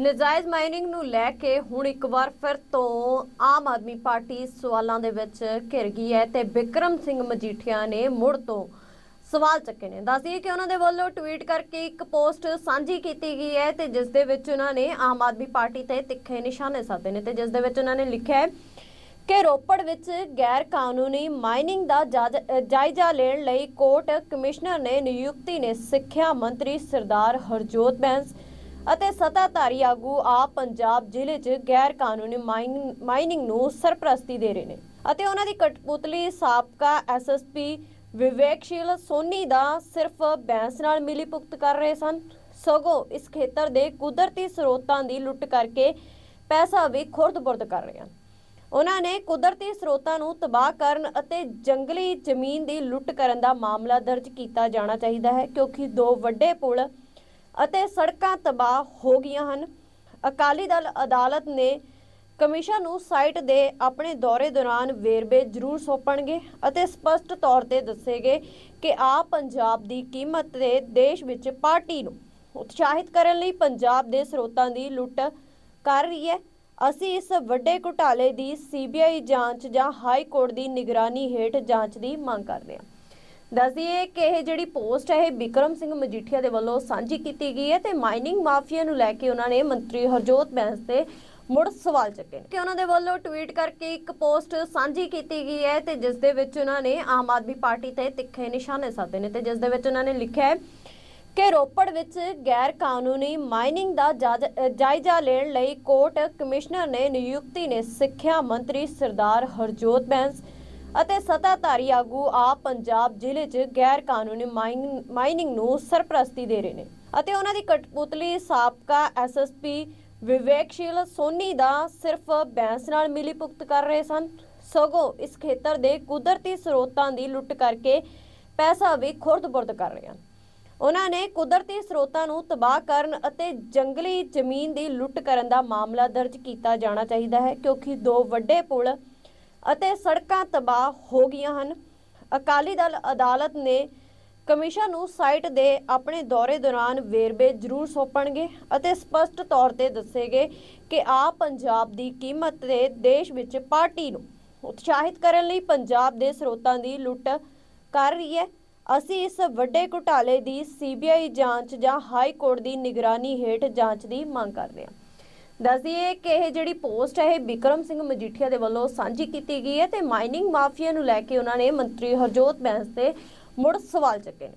ਨਜਾਇਜ਼ ਮਾਈਨਿੰਗ ਨੂੰ ਲੈ ਕੇ ਹੁਣ ਇੱਕ ਵਾਰ ਫਿਰ ਤੋਂ ਆਮ ਆਦਮੀ ਪਾਰਟੀ ਸਵਾਲਾਂ ਦੇ ਵਿੱਚ ਘਿਰ ਗਈ ਹੈ ਤੇ ਵਿਕਰਮ ਸਿੰਘ ਮਜੀਠੀਆ ਨੇ ਮੁੜ ਤੋਂ ਸਵਾਲ ਚੱਕੇ ਨੇ। ਦੱਸਦੀਏ ਕਿ ਉਹਨਾਂ ਦੇ ਵੱਲੋਂ ਟਵੀਟ ਕਰਕੇ ਇੱਕ ਪੋਸਟ ਸਾਂਝੀ ਕੀਤੀ ਗਈ ਹੈ ਤੇ ਜਿਸ ਦੇ ਵਿੱਚ ਉਹਨਾਂ ਨੇ ਆਮ ਆਦਮੀ ਪਾਰਟੀ ਤੇ ਤਿੱਖੇ ਨਿਸ਼ਾਨੇ ਸਾਧੇ ਨੇ ਤੇ ਜਿਸ ਦੇ ਵਿੱਚ ਉਹਨਾਂ ਨੇ ਲਿਖਿਆ ਹੈ ਕਿ ਰੋਪੜ ਵਿੱਚ ਗੈਰ ਕਾਨੂੰਨੀ ਮਾਈਨਿੰਗ ਦਾ ਜਾਜ- ਜਾਇਜ਼ਾ ਲੈਣ ਲਈ ਕੋਰਟ ਕਮਿਸ਼ਨਰ ਨੇ ਨਿਯੁਕਤੀ ਨੇ ਸਿੱਖਿਆ ਮੰਤਰੀ ਸਰਦਾਰ ਹਰਜੋਤ ਬੈਂਸ ਅਤੇ ਸੱਤਾਧਾਰੀ ਆਗੂ ਆਪ ਪੰਜਾਬ ਜ਼ਿਲ੍ਹੇ 'ਚ ਗੈਰ ਕਾਨੂੰਨੀ ਮਾਈਨਿੰਗ ਨੂੰ ਸਰਪ੍ਰਸਤੀ ਦੇ ਰਹੇ ਨੇ ਅਤੇ ਉਹਨਾਂ ਦੀ ਕਠਪੁਤਲੀ ਸਾਬਕਾ ਐਸਐਸਪੀ ਵਿਵੇਕਸ਼ੀਲ ਸੋਨੀ ਦਾ ਸਿਰਫ ਬੈਂਸ ਨਾਲ ਮਿਲੀ ਭੁਗਤ ਕਰ ਰਹੇ ਸਨ। ਸਗੋਂ ਇਸ ਖੇਤਰ ਦੇ ਕੁਦਰਤੀ ਸਰੋਤਾਂ ਦੀ ਲੁੱਟ ਕਰਕੇ ਪੈਸਾ ਵੀ ਖੁਰਦ-ਬੁਰਦ ਕਰ ਰਹੇ ਹਨ। ਉਹਨਾਂ ਨੇ ਕੁਦਰਤੀ ਸਰੋਤਾਂ ਨੂੰ ਤਬਾਹ ਕਰਨ ਅਤੇ ਜੰਗਲੀ ਜ਼ਮੀਨ ਦੀ ਲੁੱਟ ਕਰਨ ਦਾ ਮਾਮਲਾ ਦਰਜ ਕੀਤਾ ਜਾਣਾ ਚਾਹੀਦਾ ਹੈ, ਕਿਉਂਕਿ ਦੋ ਵੱਡੇ ਪੁਲ ਅਤੇ ਸੜਕਾਂ ਤਬਾਹ ਹੋ ਗਈਆਂ ਹਨ। ਅਕਾਲੀ ਦਲ ਅਦਾਲਤ ਨੇ ਕਮਿਸ਼ਨ ਨੂੰ ਸਾਈਟ ਦੇ ਆਪਣੇ ਦੌਰੇ ਦੌਰਾਨ ਵੇਰਵੇ ਜ਼ਰੂਰ ਸੌਂਪਣਗੇ ਅਤੇ ਸਪਸ਼ਟ ਤੌਰ ਤੇ ਦੱਸੇਗੇ ਕਿ ਆ ਪੰਜਾਬ ਦੀ ਕੀਮਤ ਤੇ ਦੇਸ਼ ਵਿੱਚ ਪਾਰਟੀ ਨੂੰ ਉਤਸ਼ਾਹਿਤ ਕਰਨ ਲਈ ਪੰਜਾਬ ਦੇ ਸਰੋਤਾਂ ਦੀ ਲੁੱਟ ਕਰ ਰਹੀ ਹੈ। ਅਸੀਂ ਇਸ ਵੱਡੇ ਘੁਟਾਲੇ ਦੀ ਸੀਬੀਆਈ ਜਾਂਚ ਜਾਂ ਹਾਈ ਕੋਰਟ ਦੀ ਨਿਗਰਾਨੀ ਹੇਠ ਜਾਂਚ ਦੀ ਮੰਗ ਕਰਦੇ ਹਾਂ। ਦੱਸਦੀਏ ਕਿ ਇਹ ਜਿਹੜੀ ਪੋਸਟ ਹੈ, ਇਹ ਵਿਕਰਮ ਸਿੰਘ ਮਜੀਠੀਆ ਦੇ ਵੱਲੋਂ ਸਾਂਝੀ ਕੀਤੀ ਗਈ ਹੈ ਤੇ ਮਾਈਨਿੰਗ ਮਾਫੀਆ ਨੂੰ ਲੈ ਕੇ ਉਹਨਾਂ ਨੇ ਮੰਤਰੀ ਹਰਜੋਤ ਬੈਂਸ ਤੇ ਮੁੜ ਸਵਾਲ ਚੱਕੇ ਨੇ। ਕਿ ਉਹਨਾਂ ਦੇ ਵੱਲੋਂ ਟਵੀਟ ਕਰਕੇ ਇੱਕ ਪੋਸਟ ਸਾਂਝੀ ਕੀਤੀ ਗਈ ਹੈ ਤੇ ਜਿਸ ਦੇ ਵਿੱਚ ਉਹਨਾਂ ਨੇ ਆਮ ਆਦਮੀ ਪਾਰਟੀ ਤੇ ਤਿੱਖੇ ਨਿਸ਼ਾਨੇ ਸਾਧੇ ਨੇ ਤੇ ਜਿਸ ਦੇ ਵਿੱਚ ਉਹਨਾਂ ਨੇ ਲਿਖਿਆ ਹੈ ਕਿ ਰੋਪੜ ਵਿੱਚ ਗੈਰ ਕਾਨੂੰਨੀ ਮਾਈਨਿੰਗ ਦਾ ਜਾਜ- ਜਾਇਜ਼ਾ ਲੈਣ ਲਈ ਕੋਰਟ ਕਮਿਸ਼ਨਰ ਨੇ ਨਿਯੁਕਤੀ ਨੇ ਸਿੱਖਿਆ ਮੰਤਰੀ ਸਰਦਾਰ ਹਰਜੋਤ ਬੈਂਸ ਅਤੇ ਸੱਤਾਧਾਰੀ ਆਗੂ ਆਪ ਪੰਜਾਬ ਜ਼ਿਲ੍ਹੇ 'ਚ ਗੈਰ ਕਾਨੂੰਨੀ ਮਾਈਨਿੰਗ ਨੂੰ ਸਰਪ੍ਰਸਤੀ ਦੇ ਰਹੇ ਨੇ ਅਤੇ ਉਹਨਾਂ ਦੀ ਕਠਪੁਤਲੀ ਸਾਬਕਾ ਐਸਐਸਪੀ ਵਿਵੇਕਸ਼ੀਲ ਸੋਨੀ ਦਾ ਸਿਰਫ ਬੈਂਸ ਨਾਲ ਮਿਲੀ ਭੁਗਤ ਕਰ ਰਹੇ ਸਨ। ਸਗੋਂ ਇਸ ਖੇਤਰ ਦੇ ਕੁਦਰਤੀ ਸਰੋਤਾਂ ਦੀ ਲੁੱਟ ਕਰਕੇ ਪੈਸਾ ਵੀ ਖੁਰਦ-ਬੁਰਦ ਕਰ ਰਹੇ ਹਨ। ਉਹਨਾਂ ਨੇ ਕੁਦਰਤੀ ਸਰੋਤਾਂ ਨੂੰ ਤਬਾਹ ਕਰਨ ਅਤੇ ਜੰਗਲੀ ਜ਼ਮੀਨ ਦੀ ਲੁੱਟ ਕਰਨ ਦਾ ਮਾਮਲਾ ਦਰਜ ਕੀਤਾ ਜਾਣਾ ਚਾਹੀਦਾ ਹੈ, ਕਿਉਂਕਿ ਦੋ ਵੱਡੇ ਪੁਲ ਅਤੇ ਸੜਕਾਂ ਤਬਾਹ ਹੋ ਗਈਆਂ ਹਨ। ਅਕਾਲੀ ਦਲ ਅਦਾਲਤ ਨੇ ਕਮਿਸ਼ਨ ਨੂੰ ਸਾਈਟ ਦੇ ਆਪਣੇ ਦੌਰੇ ਦੌਰਾਨ ਵੇਰਵੇ ਜ਼ਰੂਰ ਸੌਂਪਣਗੇ ਅਤੇ ਸਪਸ਼ਟ ਤੌਰ ਤੇ ਦੱਸੇਗੇ ਕਿ ਆ ਪੰਜਾਬ ਦੀ ਕੀਮਤ ਤੇ ਦੇਸ਼ ਵਿੱਚ ਪਾਰਟੀ ਨੂੰ ਉਤਸ਼ਾਹਿਤ ਕਰਨ ਲਈ ਪੰਜਾਬ ਦੇ ਸਰੋਤਾਂ ਦੀ ਲੁੱਟ ਕਰ ਰਹੀ ਹੈ। ਅਸੀਂ ਇਸ ਵੱਡੇ ਘੁਟਾਲੇ ਦੀ ਸੀਬੀਆਈ ਜਾਂਚ ਜਾਂ ਹਾਈ ਕੋਰਟ ਦੀ ਨਿਗਰਾਨੀ ਹੇਠ ਜਾਂਚ ਦੀ ਮੰਗ ਕਰਦੇ ਹਾਂ। ਦੱਸਦੀਏ ਕਿ ਇਹ ਜਿਹੜੀ ਪੋਸਟ ਹੈ, ਇਹ ਵਿਕਰਮ ਸਿੰਘ ਮਜੀਠੀਆ ਦੇ ਵੱਲੋਂ ਸਾਂਝੀ ਕੀਤੀ ਗਈ ਹੈ ਤੇ ਮਾਈਨਿੰਗ ਮਾਫੀਆ ਨੂੰ ਲੈ ਕੇ ਉਹਨਾਂ ਨੇ ਮੰਤਰੀ ਹਰਜੋਤ ਬੈਂਸ ਤੇ ਮੁੜ ਸਵਾਲ ਚੱਕੇ ਨੇ।